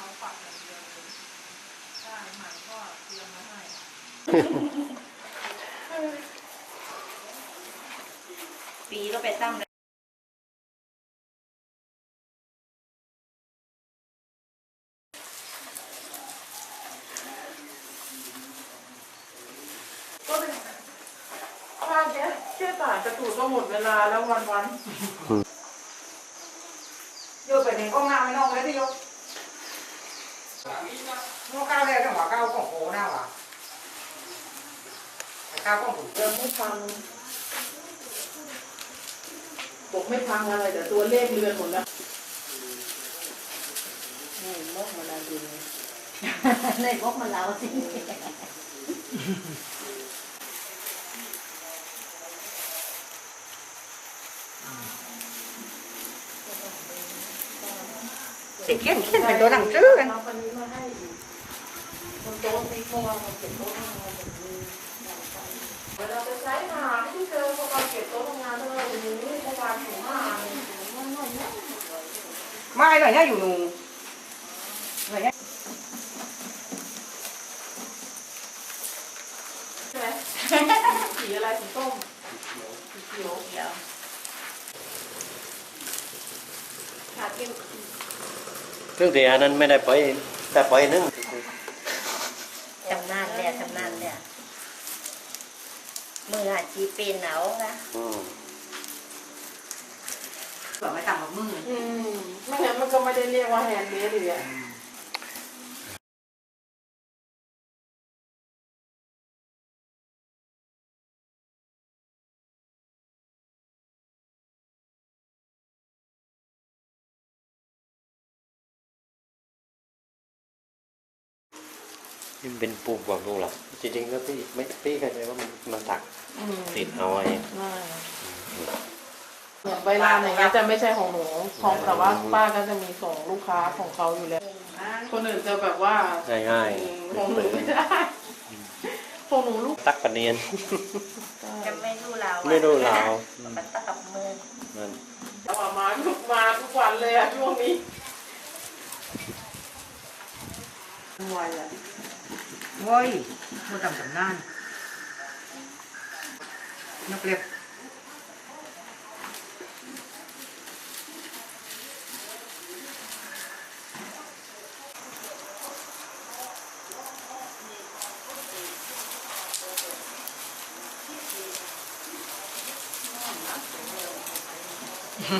าปักอย่างเดียวเลยใช่ใหม่ก็เตรียมมาให้ปีก็ไปตั้งก็เลยป้าแค่แค่ต่างกระตูดก็หมดเวลาแล้ววันวันโยกไปในห้องน้ำไม่นอกเลยที่โยก nó cao đây cái quả cao của hồ nào à Cái cao của hồ ยังไม่พังบอกไม่พังอะไรแต่ตัวเลขเรือนหมดแล้วนี่มกมันเอาดินในมกมัน เราสิ Thì kiến kiến phải đồ đằng trước anh เอาคนนี้มาให้อีกคนโต๊ะนี้ เมื่อวานเราเก็บโต๊ะทำงานแบบนี้เวลาไปใช้หาที่เจอพวกเราเก็บโต๊ะทำงานเท่าไหร่โอ้โหเมื่อวานถึงห้าเลย Mai rồi nhá dù nù Rồi nhá ใช่ไหมสีอะไรสีส้มสีเขียวเดียวขาดยิ่งเครื่องเสียนั้นไม่ได้ไปแต่ไปนึง ชำนาญเนี่ยชำนาญเนี่ย มืออาชีพเป็นหนาวนะอืม Bảo mày tặng một mưng อืมไม่งั้นมันก็ไม่ได้เรียกว่าแฮนด์เมดเลยอะ นี่เป็นปูกวางดูหรอจริงๆแล้วพี่ไม่พี่เข้าใจว่ามันมันถักอืมติดเอาไว้ไม่อย่างใบลานอย่างเงี้ยจะไม่ใช่ของหนูของแต่ว่าป้าก็จะมีส่งลูกค้าของเขาอยู่แล้ว คนอื่นจะแบบว่าง่ายอืมของหนูไม่ได้ของหนูลูกๆตักปะเนียนจะไม่รู้เราอะไม่รู้เรามันตะกับมือนั่นเอาออกมาทุกมาทุกวันเลยอะช่วงนี้ไวอะ เฮ้ยมันต่ำสำนานนักเรียบอื